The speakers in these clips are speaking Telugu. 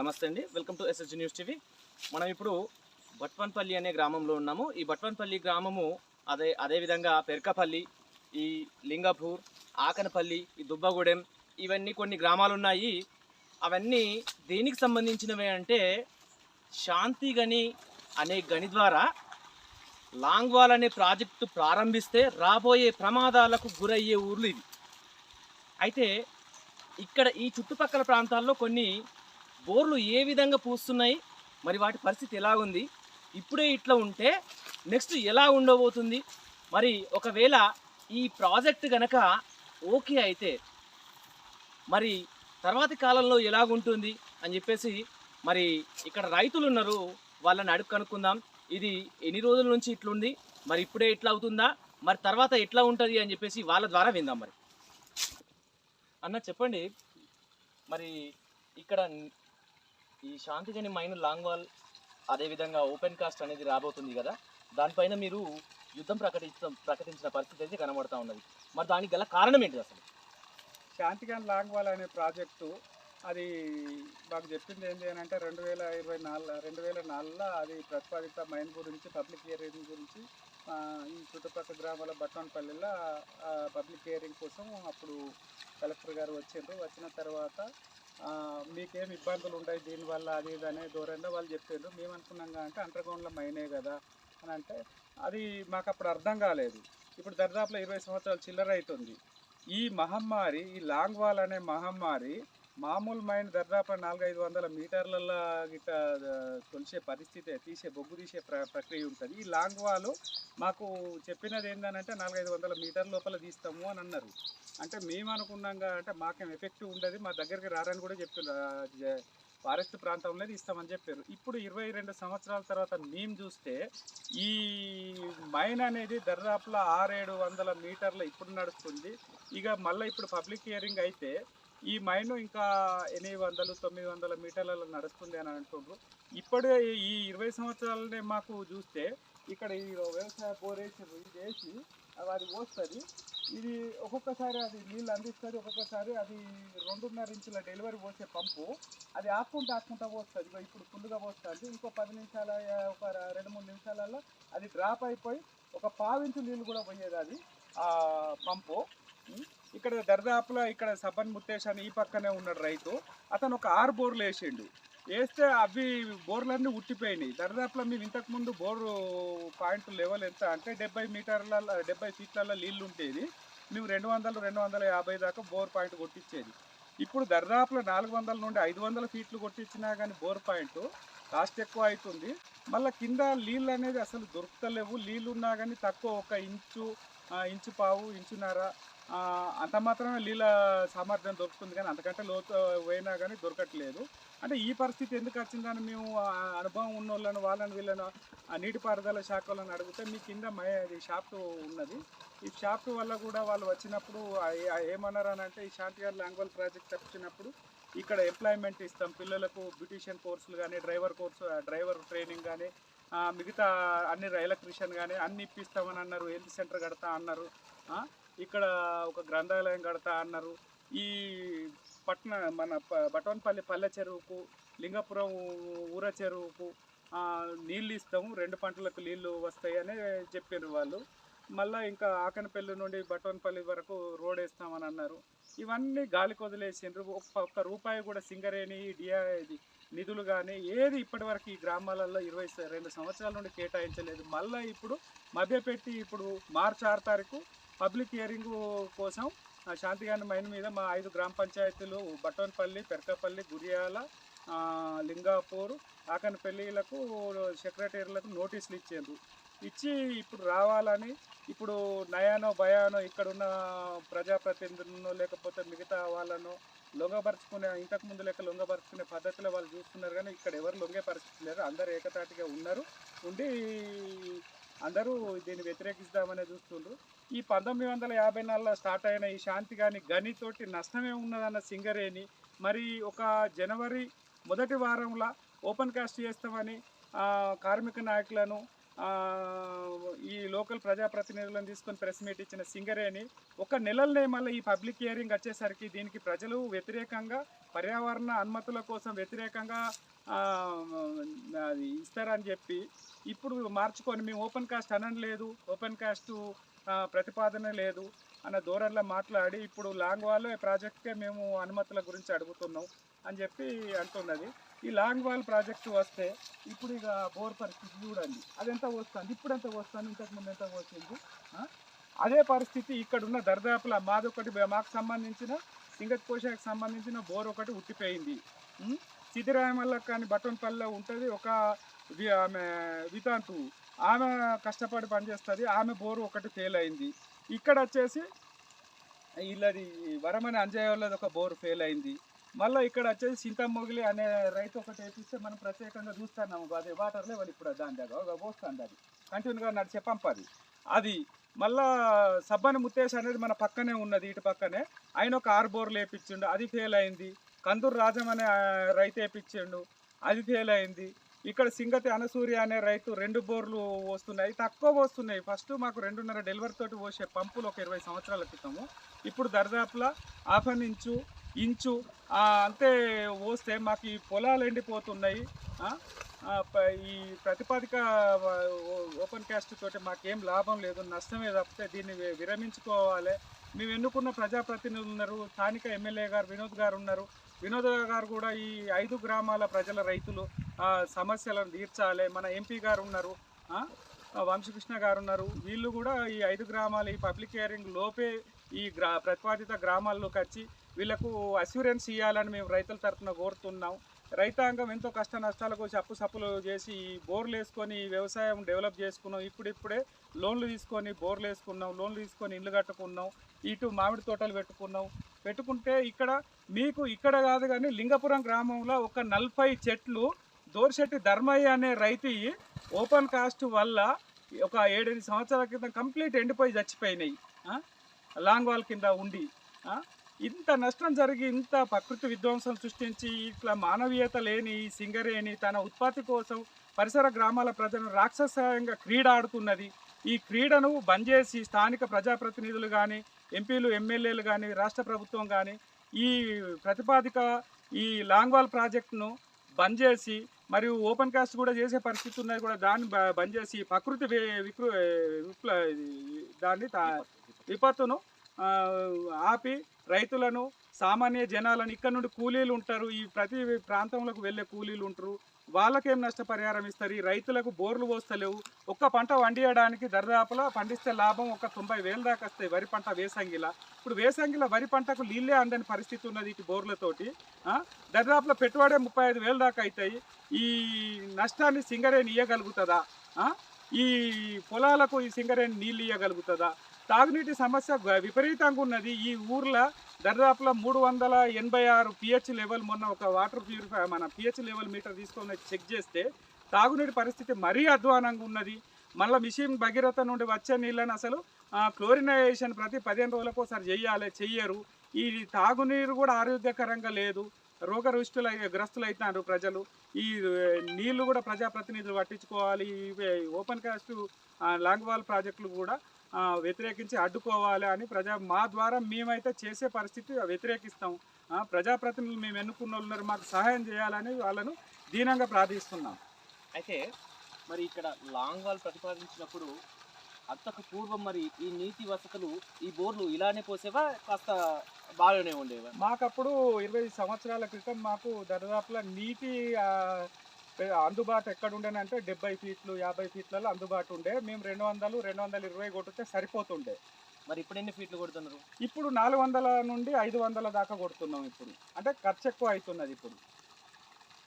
నమస్తే అండి. Welcome to SSG news TV మనం ఇప్పుడు బట్వన్పల్లి అనే గ్రామంలో ఉన్నాము. ఈ బట్వన్పల్లి గ్రామము అదే అదేవిధంగా పెరకపల్లి ఈ లింగపూర్ ఆకనపల్లి ఈ దుబ్బగూడెం ఇవన్నీ కొన్ని గ్రామాలు ఉన్నాయి అవన్నీ దేనికి సంబంధించినవి అంటే శాంతి గని అనే గని ద్వారా లాంగ్వాల్ అనే ప్రాజెక్టు ప్రారంభిస్తే రాబోయే ప్రమాదాలకు గురయ్యే ఊర్లు ఇవి. అయితే ఇక్కడ ఈ చుట్టుపక్కల ప్రాంతాల్లో కొన్ని బోర్లు ఏ విధంగా పూస్తున్నాయి మరి వాటి పరిస్థితి ఎలా ఉంది ఇప్పుడే ఇట్లా ఉంటే నెక్స్ట్ ఎలా ఉండబోతుంది? మరి ఒకవేళ ఈ ప్రాజెక్ట్ గనక ఓకే అయితే మరి తర్వాతి కాలంలో ఎలాగుంటుంది అని చెప్పేసి మరి ఇక్కడ రైతులు ఉన్నారు వాళ్ళని అడుగు కనుక్కుందాం. ఇది ఎన్ని రోజుల నుంచి ఇట్లుంది మరి ఇప్పుడే ఇట్లా అవుతుందా మరి తర్వాత ఎట్లా ఉంటుంది అని చెప్పేసి వాళ్ళ ద్వారా విందాం మరి. అన్న చెప్పండి మరి ఇక్కడ ఈ శాంతిగని మైన్ లాంగ్ వాల్ అదేవిధంగా ఓపెన్ కాస్ట్ అనేది రాబోతుంది కదా. దానిపైన మీరు యుద్ధం ప్రకటించడం ప్రకటించిన పరిస్థితి అయితే కనబడతా ఉన్నది. మరి దానికి గల కారణం ఏంటి అసలు? శాంతిగాన్ లాంగ్వాల్ అనే ప్రాజెక్టు అది మాకు చెప్పింది ఏంటి అని అంటే రెండు వేల ఇరవై నాలుగు రెండు వేల నాలుగులో అది ప్రతిపాదిత మైన్ గురించి పబ్లిక్ హియరింగ్ గురించి ఈ చుట్టుపక్కల గ్రామాల బట్వన్పల్లిలో పబ్లిక్ హియరింగ్ కోసం అప్పుడు కలెక్టర్ గారు వచ్చిండ్రు. వచ్చిన తర్వాత మీకేం ఇబ్బందులు ఉంటాయి దీనివల్ల అది ఇది అనే దూరంలో వాళ్ళు చెప్పారు మేము అనుకున్నాం అంటే అండర్గ్రౌండ్లో మైనే కదా అని అంటే అది మాకు అప్పుడు అర్థం కాలేదు. ఇప్పుడు దరిదాపులో ఇరవై సంవత్సరాలు చిల్లర అవుతుంది ఈ మహమ్మారి ఈ లాంగ్ వాల్ అనే మహమ్మారి మామూలు మైండ్ దాదాపు నాలుగైదు వందల మీటర్ల గిట్ట తొలిసే పరిస్థితి తీసే బొగ్గు తీసే ప్ర ప్రక్రియ ఉంటుంది. ఈ లాంగ్ వాలు మాకు చెప్పినది ఏంటంటే నాలుగైదు వందల మీటర్ల లోపల తీస్తాము అని అన్నారు. అంటే మేము అనుకున్నాంగా అంటే మాకేం ఎఫెక్టివ్ ఉండదు మా దగ్గరికి రారని కూడా చెప్పారు ఫారెస్ట్ ప్రాంతంలో ఇస్తామని చెప్పారు ఇప్పుడు ఇరవై రెండు సంవత్సరాల తర్వాత మేము చూస్తే ఈ మైన్ అనేది దర్దాపులో ఆరేడు వందల మీటర్ల ఇప్పుడు నడుస్తుంది. ఇక మళ్ళీ ఇప్పుడు పబ్లిక్ హియరింగ్ అయితే ఈ మైన్ ఇంకా ఎనిమిది వందలు తొమ్మిది వందల మీటర్లలో నడుస్తుంది అని అంటుండ్రు. ఇప్పుడే ఈ ఇరవై సంవత్సరాలనే మాకు చూస్తే ఇక్కడ ఈ వ్యవసాయ బోరేసి వేసి ఇది వేసి అది పోస్తుంది. ఇది ఒక్కొక్కసారి అది నీళ్ళు అందిస్తుంది ఒక్కొక్కసారి అది రెండున్నర ఇంచుల డెలివరీ పోసే పంపు. అది ఆపుకుంటూ ఆపుకుంటా పోస్తుంది. ఇప్పుడు ఫుల్గా పోస్తుంది. ఇంకో పది నిమిషాల ఒక రెండు మూడు నిమిషాలలో అది డ్రాప్ అయిపోయి ఒక పావించు నీళ్ళు కూడా పోయేది అది ఆ పంపు. ఇక్కడ దర్దాపులో ఇక్కడ సబన్ ముత్తేష్ అని ఈ పక్కనే ఉన్నాడు రైతు. అతను ఒక ఆరు బోర్లు వేసిండు. వేస్తే అవి బోర్లన్నీ ఉట్టిపోయినాయి. దర్దాపులో మేము ఇంతకుముందు బోరు పాయింట్ లెవెల్ ఎంత అంటే డెబ్బై మీటర్ల డెబ్బై ఫీట్లలో నీళ్ళు ఉండేది. మేము రెండు వందలు రెండు వందల యాభై దాకా బోర్ పాయింట్ కొట్టించేది. ఇప్పుడు దర్దాపులో నాలుగు వందల నుండి ఐదు వందల ఫీట్లు కొట్టించినా కానీ బోర్ పాయింట్ కాస్ట్ ఎక్కువ అవుతుంది. మళ్ళీ కింద నీళ్ళు అనేది అసలు దొరుకుతలేవు. నీళ్ళు ఉన్నా కానీ తక్కువ ఒక ఇంచు ఇంచు పావు ఇంచున్నర అంత మాత్రమే నీళ్ళ సామర్థ్యం దొరుకుతుంది కానీ అంతకంటే లోతు పోయినా కానీ దొరకట్లేదు. అంటే ఈ పరిస్థితి ఎందుకు వచ్చిందని మేము ఆ అనుభవం ఉన్న వాళ్ళను వాళ్ళని వీళ్ళను నీటిపారుదల శాఖ వాళ్ళని అడిగితే మీ కింద మై షాప్ ఉన్నది. ఈ షాప్ వల్ల కూడా వాళ్ళు వచ్చినప్పుడు ఆ- ఏమన్నారు అని అంటే ఈ శాంతిగారి లాంగ్వల్ ప్రాజెక్ట్ వచ్చినప్పుడు ఇక్కడ ఎంప్లాయ్మెంట్ ఇస్తాం. పిల్లలకు బ్యూటీషియన్ కోర్సులు కానీ డ్రైవర్ కోర్సు డ్రైవర్ ట్రైనింగ్ కానీ మిగతా అన్ని ఎలక్ట్రీషియన్ కానీ అన్ని ఇప్పిస్తామని అన్నారు. హెల్త్ సెంటర్ కడతా అన్నారు. ఇక్కడ ఒక గ్రంథాలయం కడతా అన్నారు. ఈ పట్న మన ప- బటవన్పల్లి పల్లె చెరువుకు లింగపురం ఊర చెరువుకు నీళ్ళు ఇస్తాము. రెండు పంటలకు నీళ్ళు వస్తాయి అని చెప్పారు వాళ్ళు. మళ్ళీ ఇంకా ఆకనపల్లి నుండి బటవన్పల్లి వరకు రోడ్ వేస్తామని అన్నారు. ఇవన్నీ గాలికి వదిలేసిండ్రు ఒక్క ఒక్క రూపాయి కూడా సింగరేణి డిఆ ఇది నిధులు కానీ ఏది ఇప్పటివరకు ఈ గ్రామాలలో ఇరవై రెండు సంవత్సరాల నుండి కేటాయించలేదు. మళ్ళీ ఇప్పుడు మభ్యపెట్టి ఇప్పుడు మార్చి ఆరు తారీఖు పబ్లిక్ హియరింగ్ కోసం ఆ శాంతిగాని మైన్ మీద మా ఐదు గ్రామ పంచాయతీలు బట్టవన్పల్లి పెరకపల్లి గురియాల లింగాపూర్ లింగాపూర్ ఆకనపల్లిలకు సెక్రటరీలకు నోటీసులు ఇచ్చేందు ఇచ్చి ఇప్పుడు రావాలని ఇప్పుడు నయానో భయానో ఇక్కడున్న ప్రజాప్రతినిధులను లేకపోతే మిగతా వాళ్ళను లొంగపరుచుకునే ఇంతకుముందు లెక్క లొంగపరుచుకునే పద్ధతిలో వాళ్ళు చూస్తున్నారు కానీ ఇక్కడ ఎవరు లొంగే పరిస్థితి లేరు అందరు ఏకతాటిగా ఉన్నారు. ఉండి అందరూ దీన్ని వ్యతిరేకిస్తామనే చూస్తుండ్రు. ఈ పంతొమ్మిది వందల యాభై నాలుగులో స్టార్ట్ అయిన ఈ శాంతి కానీ గనితోటి నష్టమే ఉన్నదన్న సింగరేణి మరి ఒక జనవరి మొదటి వారంలో ఓపెన్ కాస్ట్ చేస్తామని కార్మిక నాయకులను ఈ లోకల్ ప్రజాప్రతినిధులను తీసుకొని ప్రెస్ మీట్ ఇచ్చిన సింగరేణి ఒక నెలలనే మళ్ళీ ఈ పబ్లిక్ హియరింగ్ వచ్చేసరికి దీనికి ప్రజలు వ్యతిరేకంగా పర్యావరణ అనుమతుల కోసం వ్యతిరేకంగా అది ఇస్తారని చెప్పి ఇప్పుడు మార్చుకొని మేము ఓపెన్ కాస్ట్ అనలేదు ఓపెన్ కాస్ట్ ప్రతిపాదన లేదు అన్న ధోరణిలో మాట్లాడి ఇప్పుడు లాంగ్ వాల్ ప్రాజెక్ట్కే మేము అనుమతుల గురించి అడుగుతున్నాం అని చెప్పి అంటున్నది. ఈ లాంగ్ వాల్ ప్రాజెక్టు వస్తే ఇప్పుడు ఇక బోర్ పరిస్థితి చూడండి. అది ఎంత వస్తుంది? ఇప్పుడు ఎంత వస్తుంది? ఇంతకు ముందు ఎంత వచ్చింది అదే పరిస్థితి ఇక్కడ ఉన్న దర్దాపుల మాదొకటి మాకు సంబంధించిన సింగత్ పోషాకు సంబంధించిన బోర్ ఒకటి ఉట్టిపోయింది. సిద్ధిరాయమల్ల కానీ బట్టన్పల్లిలో ఉంటుంది ఒక వి- ఆమె వితాంతు. ఆమె కష్టపడి పనిచేస్తుంది ఆమె బోరు ఒకటి ఫెయిల్ అయింది ఇక్కడ వచ్చేసి వీళ్ళది వరమని అంజయ్య వాళ్ళది ఒక బోరు ఫెయిల్ అయింది మళ్ళీ ఇక్కడ వచ్చేసి చింతమొగిలి అనే రైతు ఒకటి వేపిస్తే మనం ప్రత్యేకంగా చూస్తున్నాము. అది వాటర్ వాళ్ళు ఇప్పుడు దాని దగ్గర పోస్తుంది అది. కంటిన్యూగా నడిచే పంప్ అది. అది మళ్ళా సబ్బని ముత్తేష్ అనేది మన పక్కనే ఉన్నది ఇటు పక్కనే. ఆయన ఒక ఆరు బోర్లు వేపించిండు అది ఫెయిల్ అయింది. కందూరు రాజం అనే రైతు వేపించిండు అది ఫెయిల్ అయింది. ఇక్కడ సింగతి అనసూర్య అనే రైతు రెండు బోర్లు వస్తున్నాయి. తక్కువ వస్తున్నాయి. ఫస్ట్ మాకు రెండున్నర డెలివరీ తోటి పోసే పంపులు ఒక ఇరవై సంవత్సరాల క్రితము. ఇప్పుడు దర్దాపులా హాఫ్ అన్ ఇంచు ఇంచు అంతే పోస్తే మాకు ఈ పొలాలు ఎండిపోతున్నాయి. ఈ ప్రతిపాదిక ఓ- ఓపెన్ క్యాస్ట్ తోటి మాకేం లాభం లేదు నష్టమే తప్పితే దీన్ని విరమించుకోవాలి. మేము ఎన్నుకున్న ప్రజాప్రతినిధులు ఉన్నారు స్థానిక ఎమ్మెల్యే గారు వినోద్ గారు ఉన్నారు. వినోద్ గారు కూడా ఈ ఐదు గ్రామాల ప్రజల రైతులు సమస్యలను తీర్చాలి. మన ఎంపీ గారు ఉన్నారు వంశకృష్ణ గారు ఉన్నారు. వీళ్ళు కూడా ఈ ఐదు గ్రామాలు ఈ పబ్లిక్ హియరింగ్ లోపే ఈ గ్రా ప్రతిపాదిత గ్రామాల్లోకి వచ్చి వీళ్ళకు అస్యూరెన్స్ ఇవ్వాలని మేము రైతుల తరఫున కోరుతున్నాం. రైతాంగం ఎంతో కష్ట నష్టాలకు వచ్చి అప్పు సప్పులు చేసి ఈ బోర్లు వేసుకొని వ్యవసాయం డెవలప్ చేసుకున్నాం. ఇప్పుడిప్పుడే లోన్లు తీసుకొని బోర్లు వేసుకున్నాం లోన్లు తీసుకొని ఇల్లు కట్టుకున్నాం ఇటు మామిడి తోటలు పెట్టుకున్నాం. పెట్టుకుంటే ఇక్కడ మీకు ఇక్కడ కాదు కానీ లింగపురం గ్రామంలో ఒక నలభై చెట్లు దోర్శెట్టి ధర్మయ్య అనే రైతు ఓపెన్ కాస్ట్ వల్ల ఒక ఏడెనిమిది సంవత్సరాల క్రితం కంప్లీట్ ఎండిపోయి చచ్చిపోయినాయి. లాంగ్ వాల్ కింద ఉండి ఇంత నష్టం జరిగి ఇంత ప్రకృతి విధ్వంసం సృష్టించి ఇట్లా మానవీయత లేని ఈ సింగరేణి తన ఉత్పత్తి కోసం పరిసర గ్రామాల ప్రజలను రాక్షసంగా క్రీడ ఆడుతున్నది. ఈ క్రీడను బంద్ చేసి స్థానిక ప్రజాప్రతినిధులు కానీ ఎంపీలు ఎమ్మెల్యేలు కానీ రాష్ట్ర ప్రభుత్వం కానీ ఈ ప్రతిపాదిక ఈ లాంగ్వాల్ ప్రాజెక్టును బంద్ చేసి మరియు ఓపెన్ కాస్ట్ కూడా చేసే పరిస్థితి ఉన్నది కూడా దాన్ని బంద్ చేసి ప్రకృతి వి- విప్ల దాన్ని తా- విపత్తును ఆపి రైతులను సామాన్య జనాలను ఇక్కడ నుండి కూలీలు ఉంటారు. ఈ ప్రతి ప్రాంతంలోకి వెళ్ళే కూలీలు ఉంటారు. వాళ్ళకేం నష్టపరిహారం ఇస్తారు? ఈ రైతులకు బోర్లు పోస్తలేవు. ఒక్క పంట వండియడానికి దరిదాపులా పండిస్తే లాభం ఒక తొంభై వేలు దాకా వస్తాయి వరి పంట వేసంగిలా. ఇప్పుడు వేసంగిల వరి పంటకు నీళ్ళే అందని పరిస్థితి ఉన్నది ఇటు బోర్లతోటి. దరిదాపులో పెట్టుబడే ముప్పై ఐదు వేలు దాకా అవుతాయి ఈ నష్టాన్ని సింగరేణి ఇయ్యగలుగుతుందా? ఈ పొలాలకు ఈ సింగరేణి నీళ్ళు ఇయ్యగలుగుతుందా? తాగునీటి సమస్య విపరీతంగా ఉన్నది. ఈ ఊర్లో దరిదాపులో మూడు వందల ఎనభై ఆరు పిహెచ్ లెవెల్ మొన్న ఒక వాటర్ ప్యూరిఫై మన పిహెచ్ లెవెల్ మీటర్ తీసుకొని చెక్ చేస్తే తాగునీటి పరిస్థితి మరీ అధ్వానంగా ఉన్నది. మళ్ళీ మిషన్ భగీరథ నుండి వచ్చే నీళ్ళని అసలు క్లోరినైజేషన్ ప్రతి పదిహేను రోజులకు ఒకసారి చెయ్యాలి చెయ్యరు. ఈ తాగునీరు కూడా ఆరోగ్యకరంగా లేదు. రోగరుష్టుల గ్రస్తులు అవుతున్నారు ప్రజలు. ఈ నీళ్ళు కూడా ప్రజాప్రతినిధులు పట్టించుకోవాలి. ఓపెన్ కాస్ట్ లాంగ్వాల్ ప్రాజెక్టులు కూడా వ్యతిరేకించి అడ్డుకోవాలి అని ప్రజా మా ద్వారా మేమైతే చేసే పరిస్థితి వ్యతిరేకిస్తాం. ప్రజాప్రతినిధులు మేము ఎన్నుకున్న వాళ్ళు ఉన్నారు మాకు సహాయం చేయాలని వాళ్ళను దీనంగా ప్రార్థిస్తున్నాం. అయితే మరి ఇక్కడ లాంగ్ వాల్ ప్రతిపాదించినప్పుడు అంతకు పూర్వం మరి ఈ నీటి వసతులు ఈ బోర్లు ఇలానే పోసేవా కాస్త బాగానే ఉండేవా? మాకప్పుడు ఇరవై సంవత్సరాల క్రితం మాకు దరిదాపుల నీటి అందుబాటు ఎక్కడ ఉండేనంటే డెబ్బై ఫీట్లు యాభై ఫీట్లలో అందుబాటు ఉండే. మేము రెండు వందలు రెండు వందల ఇరవై కొట్టితే సరిపోతుండే. మరి ఇప్పుడు ఎన్ని ఫీట్లు కొడుతున్నారు? ఇప్పుడు నాలుగు వందల నుండి ఐదు వందల దాకా కొడుతున్నాం ఇప్పుడు. అంటే ఖర్చు ఎక్కువ అవుతున్నది ఇప్పుడు.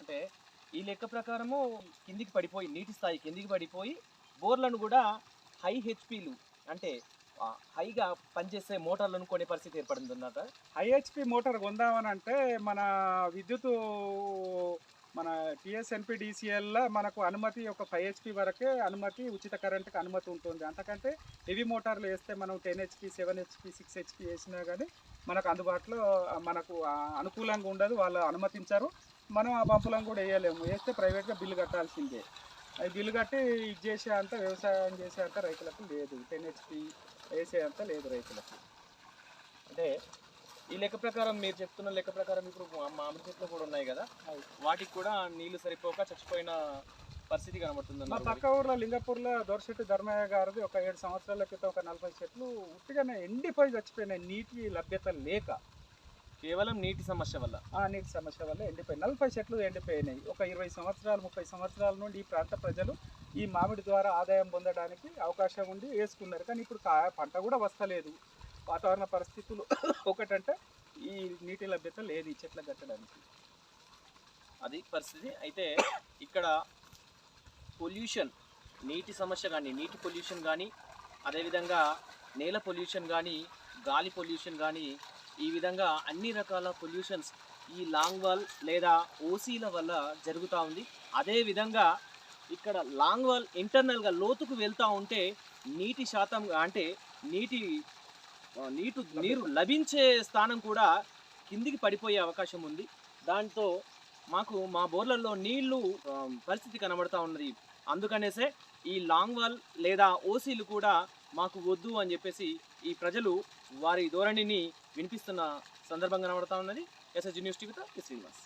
అంటే ఈ లెక్క ప్రకారము కిందికి పడిపోయి నీటి స్థాయి కిందికి పడిపోయి బోర్లను కూడా హై హెచ్పీలు అంటే హైగా పనిచేసే మోటార్లను కొనే పరిస్థితి ఏర్పడిందన్నట ఐహెచ్పి మోటార్ కొందామని అంటే మన విద్యుత్ మన టీఎస్ఎన్పిడిసిఎల్లో మనకు అనుమతి ఒక ఫైవ్ హెచ్పి వరకే అనుమతి ఉచిత కరెంట్కి అనుమతి ఉంటుంది. అంతకంటే హెవీ మోటార్లు వేస్తే మనం ten HP seven HP six HP వేసినా కానీ మనకు అందుబాటులో మనకు అనుకూలంగా ఉండదు. వాళ్ళు అనుమతించారు. మనం ఆ పంపులను కూడా వేయలేము. వేస్తే ప్రైవేట్గా బిల్లు కట్టాల్సిందే. అది బిల్లు కట్టి ఇది చేసే అంత వ్యవసాయం చేసే అంత రైతులకు లేదు. టెన్ హెచ్పి వేసే అంత లేదు రైతులకు. అంటే ఈ లెక్క ప్రకారం మీరు చెప్తున్న లెక్క ప్రకారం ఇప్పుడు మామిడి చెట్లు కూడా ఉన్నాయి కదా. వాటికి కూడా నీళ్ళు సరిపోక చచ్చిపోయిన పరిస్థితి కనబడుతుంది మా. పక్క ఊర్లో లింగపూర్లో దొరశెట్టి ధర్మయ్య గారిది ఒక ఏడు సంవత్సరాల క్రితం ఒక నలభై చెట్లు ఉట్టిగానే ఎండిపోయి చచ్చిపోయినాయి. నీటి లభ్యత లేక. కేవలం నీటి సమస్య వల్ల. ఆ నీటి సమస్య వల్ల ఎండిపోయి నలభై చెట్లు ఎండిపోయినాయి. ఒక ఇరవై సంవత్సరాలు ముప్పై సంవత్సరాల నుండి ఈ ప్రాంత ప్రజలు ఈ మామిడి ద్వారా ఆదాయం పొందడానికి అవకాశం ఉండి వేసుకున్నారు. కానీ ఇప్పుడు పంట కూడా వస్తలేదు. వాతావరణ పరిస్థితులు ఒకటంటే ఈ నీటి లభ్యత లేదు ఈ చెట్ల కట్టడానికి అది పరిస్థితి. అయితే ఇక్కడ పొల్యూషన్ నీటి సమస్య కానీ నీటి పొల్యూషన్ కానీ అదేవిధంగా నేల పొల్యూషన్ కానీ గాలి పొల్యూషన్ కానీ ఈ విధంగా అన్ని రకాల పొల్యూషన్స్ ఈ లాంగ్ వాల్ లేదా ఓసీల వల్ల జరుగుతూ ఉంది. అదేవిధంగా ఇక్కడ లాంగ్ వాల్ ఇంటర్నల్గా లోతుకు వెళ్తూ ఉంటే నీటి శాతం అంటే నీటి నీటు నీరు లభించే స్థానం కూడా కిందికి పడిపోయే అవకాశం ఉంది. దాంతో మాకు మా బోర్లలో నీళ్ళు పరిస్థితి కనబడతా ఉన్నది. అందుకనేసే ఈ లాంగ్ వాల్ లేదా ఓసీలు కూడా మాకు వద్దు అని చెప్పేసి ఈ ప్రజలు వారి ధోరణిని వినిపిస్తున్న సందర్భం కనబడతా ఉన్నది. ఎస్ఎస్జి న్యూస్ టీవీతో శ్రీనివాస్.